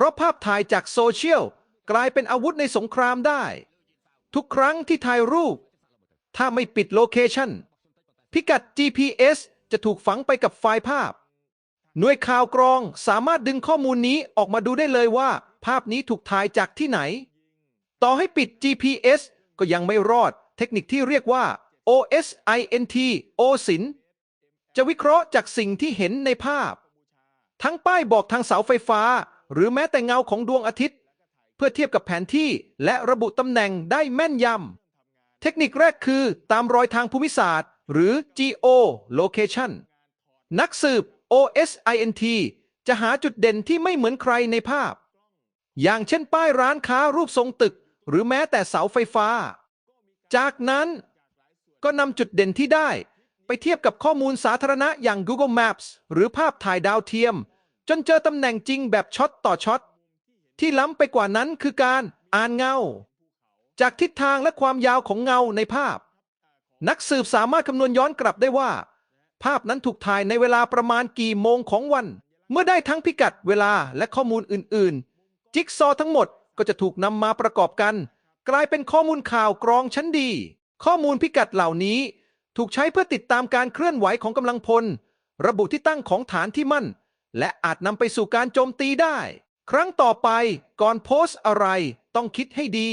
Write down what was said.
ราะภาพถ่ายจากโซเชียลกลายเป็นอาวุธในสงครามได้ ทุกครั้งที่ถ่ายรูป ถ้าไม่ปิดโลเคชันพิกัด GPS จะถูกฝังไปกับไฟล์ภาพ หน่วยข่าวกรองสามารถดึงข้อมูลนี้ออกมาดูได้เลยว่า ภาพนี้ถูกถ่ายจากที่ไหน ต่อให้ปิด GPS ก็ยังไม่รอด เทคนิคที่เรียกว่า OSINT OSIN จะวิเคราะห์จากสิ่งที่เห็นในภาพ ทั้งป้ายบอกทางเสาไฟฟ้า หรือแม้แต่เงาของดวงอาทิตย์ เพื่อเทียบกับแผนที่และระบุตำแหน่งได้แม่นยำ เทคนิคแรกคือตามรอยทางภูมิศาสตร์ หรือ Geo Location นักสืบ OSINT จะหาจุดเด่นที่ไม่เหมือนใครในภาพ อย่างเช่นป้ายร้านค้ารูปทรงตึก หรือแม้แต่เสาไฟฟ้า จากนั้นก็นำจุดเด่นที่ได้ ไปเทียบกับข้อมูลสาธารณะอย่าง Google Maps หรือภาพถ่ายดาวเทียม จนเจอตำแหน่งจริงแบบช็อตต่อช็อตที่ล้ำไปกว่านั้นคือการอ่านเงา จากทิศทางและความยาวของเงาในภาพ นักสืบสามารถคำนวณย้อนกลับได้ว่า ภาพนั้นถูกถ่ายในเวลาประมาณกี่โมงของวัน เมื่อได้ทั้งพิกัดเวลาและข้อมูลอื่น ๆ จิ๊กซอทั้งหมดก็จะถูกนำมาประกอบกัน กลายเป็นข้อมูลข่าวกรองชั้นดี ข้อมูลพิกัดเหล่านี้ ถูกใช้เพื่อติดตามการเคลื่อนไหวของกำลังพล ระบุที่ตั้งของฐานที่มั่น และอาจนำไปสู่การโจมตีได้ ครั้งต่อไปก่อนโพสต์อะไรต้องคิดให้ดี